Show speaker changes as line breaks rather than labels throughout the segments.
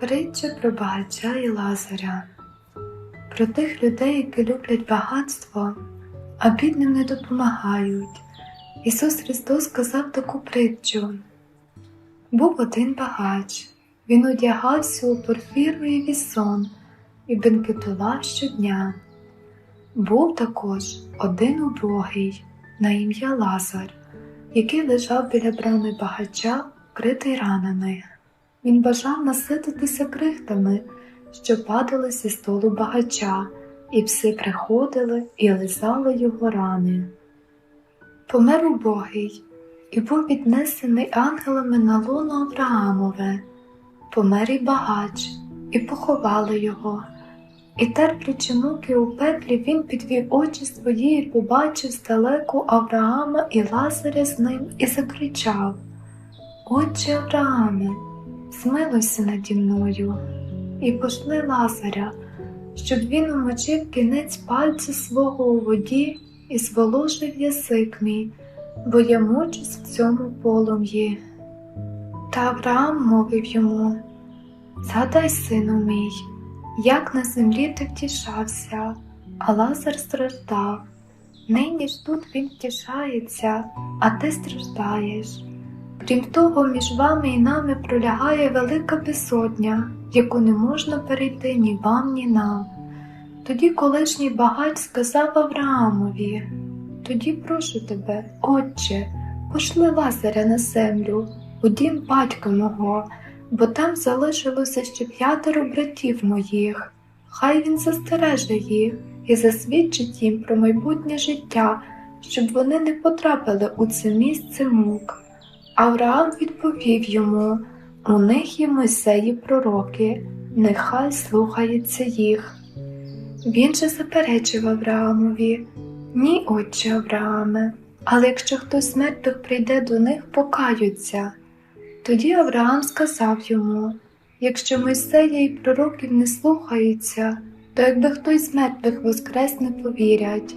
Притча про багача і Лазаря. Про тих людей, які люблять багатство, а бідним не допомагають. Ісус Христос сказав таку притчу. Був один багач, він одягався у порфіровий вісон і бенкетував щодня. Був також один убогий на ім'я Лазар, який лежав біля брами багача, вкритий ранами. Він бажав насититися крихтами, що падали зі столу багача, і пси приходили і лизали його рани. Помер убогий і був віднесений ангелами на луно Авраамове. Помер і багач, і поховали його. І терплячи муки у пеклі, він підвів очі свої і побачив здалеку Авраама і Лазаря з ним і закричав: Отче Аврааме, змилуйся наді мною, і пошли Лазаря, щоб він умочив кінець пальця свого у воді і зволожив язик мій, бо я мучусь в цьому полум'ї. Та Авраам мовив йому: Згадай, сину мій, як на землі ти втішався, а Лазар страждав. Нині ж тут він втішається, а ти страждаєш. Крім того, між вами і нами пролягає велика безодня, яку не можна перейти ні вам, ні нам. Тоді колишній багач сказав Авраамові, тоді прошу тебе, отче, пошли Лазаря на землю, у дім батька мого, бо там залишилося ще п'ятеро братів моїх. Хай він застереже їх і засвідчить їм про майбутнє життя, щоб вони не потрапили у це місце мук. Авраам відповів йому у них є Мойсеї пророки, нехай слухається їх. Він же заперечив Авраамові Ні, отче Аврааме, але якщо хтось з мертвих прийде до них, покаються. Тоді Авраам сказав йому Якщо Мойсея і пророків не слухаються, то якби хтось з мертвих воскрес не повірять.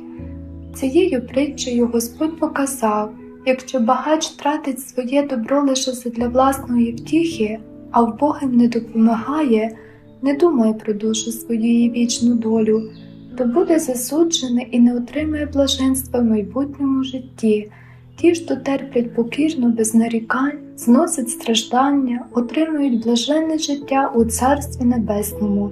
Цією притчею Господь показав, якщо багач тратить своє добро лише задля власної втіхи, а вбогим не допомагає, не думає про душу свою і вічну долю, то буде засуджений і не отримає блаженства в майбутньому житті. Ті, що терплять покірно без нарікань, зносять страждання, отримують блаженне життя у Царстві Небесному.